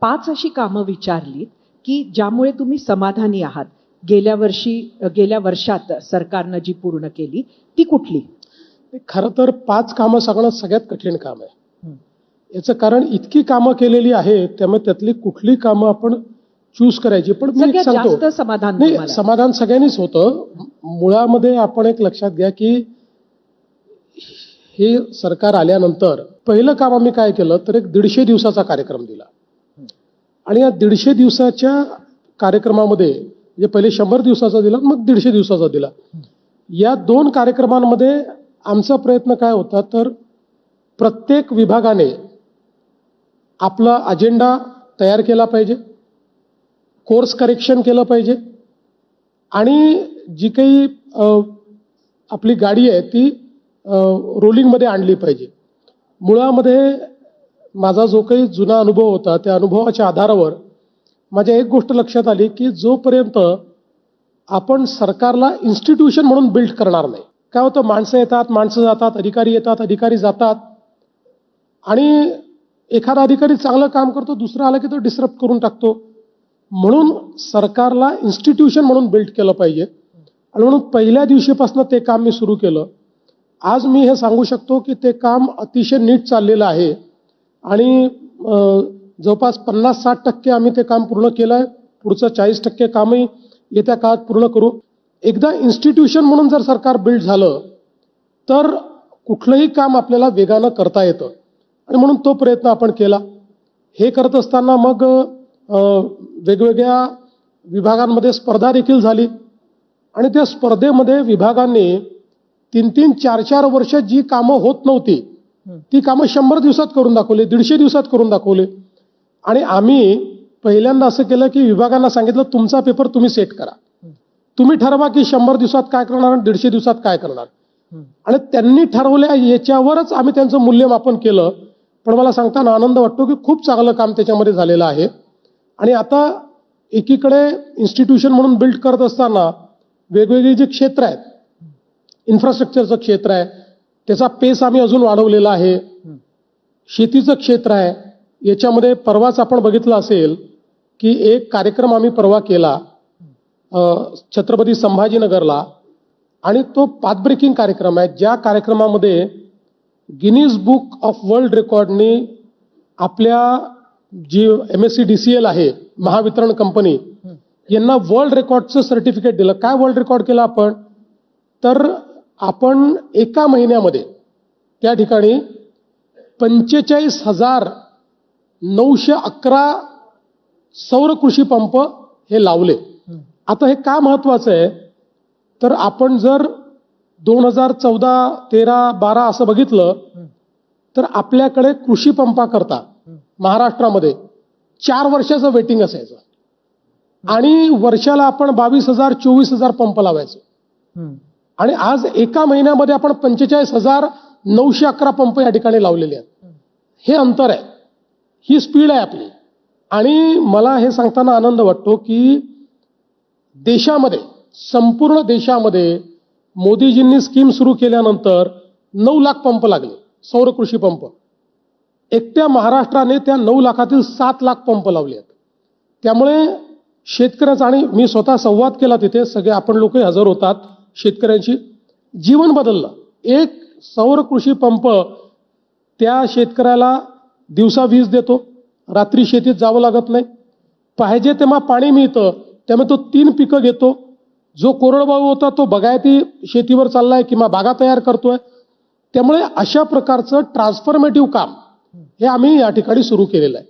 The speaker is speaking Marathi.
पाच अशी कामं विचारलीत की ज्यामुळे तुम्ही समाधानी आहात. गेल्या वर्षी गेल्या वर्षात सरकारनं जी पूर्ण केली ती कुठली? खरं तर पाच कामं सांगणं सगळ्यात कठीण काम आहे. याचं कारण इतकी कामं केलेली आहेत त्यामुळे त्यातली कुठली कामं आपण चूज करायची. पण मी सांगतो. समाधान नाही समाधान सगळ्यांनीच होतं. मुळामध्ये आपण एक लक्षात घ्या की हे सरकार आल्यानंतर पहिलं काम आम्ही काय केलं तर एक दीडशे दिवसाचा कार्यक्रम दिला. आणि या दीडशे दिवसाच्या कार्यक्रमामध्ये म्हणजे पहिले शंभर दिवसाचा दिला मग दीडशे दिवसाचा दिला. या दोन कार्यक्रमांमध्ये आमचा प्रयत्न काय होता तर प्रत्येक विभागाने आपला अजेंडा तयार केला पाहिजे कोर्स करेक्शन केलं पाहिजे आणि जी काही आपली गाडी आहे ती रोलिंगमध्ये आणली पाहिजे. मुळामध्ये माझा जो काही जुना अनुभव होता त्या अनुभवाच्या आधारावर माझ्या एक गोष्ट लक्षात आली की जोपर्यंत आपण सरकारला इन्स्टिट्यूशन म्हणून बिल्ड करणार नाही काय होतं माणसं येतात माणसं जातात अधिकारी येतात अधिकारी जातात आणि एखादा अधिकारी चांगलं काम करतो दुसरा आला की तो डिस्टर्ब करून टाकतो. म्हणून सरकारला इन्स्टिट्यूशन म्हणून बिल्ड केलं पाहिजे. आणि म्हणून पहिल्या दिवशीपासून ते काम मी सुरू केलं. आज मी हे सांगू शकतो की ते काम अतिशय नीट चाललेलं आहे. आणि जवळपास पन्नास साठ टक्के आम्ही ते काम पूर्ण केलं आहे पुढचं चाळीस टक्के कामही येत्या काळात पूर्ण करू. एकदा इन्स्टिट्यूशन म्हणून जर सरकार बिल्ड झालं तर कुठलंही काम आपल्याला वेगानं करता येतं. आणि म्हणून तो प्रयत्न आपण केला. हे करत असताना मग वेगवेगळ्या विभागांमध्ये स्पर्धा देखील झाली. आणि त्या स्पर्धेमध्ये विभागांनी तीन तीन चार चार वर्ष जी कामं होत नव्हती ती कामं शंभर दिवसात करून दाखवली दीडशे दिवसात करून दाखवले. आणि आम्ही पहिल्यांदा असं केलं की विभागांना सांगितलं तुमचा पेपर तुम्ही सेट करा. तुम्ही ठरवा की शंभर दिवसात काय करणार आणि दीडशे दिवसात काय करणार. आणि त्यांनी ठरवल्या याच्यावरच आम्ही त्यांचं मूल्यमापन केलं. पण मला सांगताना आनंद वाटतो की खूप चांगलं काम त्याच्यामध्ये झालेलं आहे. आणि आता एकीकडे इन्स्टिट्यूशन म्हणून बिल्ड करत असताना वेगवेगळी जी क्षेत्र आहेत इन्फ्रास्ट्रक्चरचं क्षेत्र आहे त्याचा पेस आम्ही अजून वाढवलेला आहे. शेतीचं क्षेत्र आहे. याच्यामध्ये परवाच आपण बघितलं असेल की एक कार्यक्रम आम्ही परवा केला छत्रपती संभाजीनगरला. आणि तो पाथब्रेकिंग कार्यक्रम आहे. ज्या कार्यक्रमामध्ये गिनीज बुक ऑफ वर्ल्ड रेकॉर्डनी आपल्या G M S C D C L आहे महावितरण कंपनी यांना वर्ल्ड रेकॉर्डचं सर्टिफिकेट दिलं. काय वर्ल्ड रेकॉर्ड केलं आपण? तर आपण एका महिन्यामध्ये त्या ठिकाणी पंचेचाळीस हजार नऊशे अकरा सौर कृषी पंप हे लावले. आता हे का महत्वाचं आहे? तर आपण जर दोन हजार चौदा तेरा बारा असं बघितलं तर आपल्याकडे कृषी पंपाकरता महाराष्ट्रामध्ये चार वर्षाचं वेटिंग असायचं. आणि वर्षाला आपण बावीस हजार चोवीस हजार पंप लावायचो. आणि आज एका महिन्यामध्ये आपण पंचेचाळीस हजार नऊशे अकरा पंप या ठिकाणी लावलेले आहेत. हे अंतर आहे. ही स्पीड आहे आपली. आणि मला हे सांगताना आनंद वाटतो की देशामध्ये संपूर्ण देशामध्ये मोदीजींनी स्कीम सुरू केल्यानंतर नऊ लाख पंप लागले. सौर कृषी पंप. एकट्या महाराष्ट्राने त्या नऊ लाखातील सात लाख पंप लावले आहेत. त्यामुळे शेतकऱ्याचा आणि मी स्वतः संवाद केला तिथे. सगळे आपण लोकही हजर होतात. शेतकऱ्यांची जीवन बदललं. एक सौर कृषी पंप त्या शेतकऱ्याला दिवसा वीज देतो. रात्री शेतीत जावं लागत नाही. पाहिजे तेव्हा पाणी मिळतं. त्यामुळे तो तीन पिकं घेतो. जो कोरडवाहू होता तो बगायती शेतीवर चाललाय किंवा बागा तयार करतोय. त्यामुळे अशा प्रकारचं ट्रान्सफॉर्मेटिव्ह काम हे आम्ही या ठिकाणी सुरू केलेलं आहे.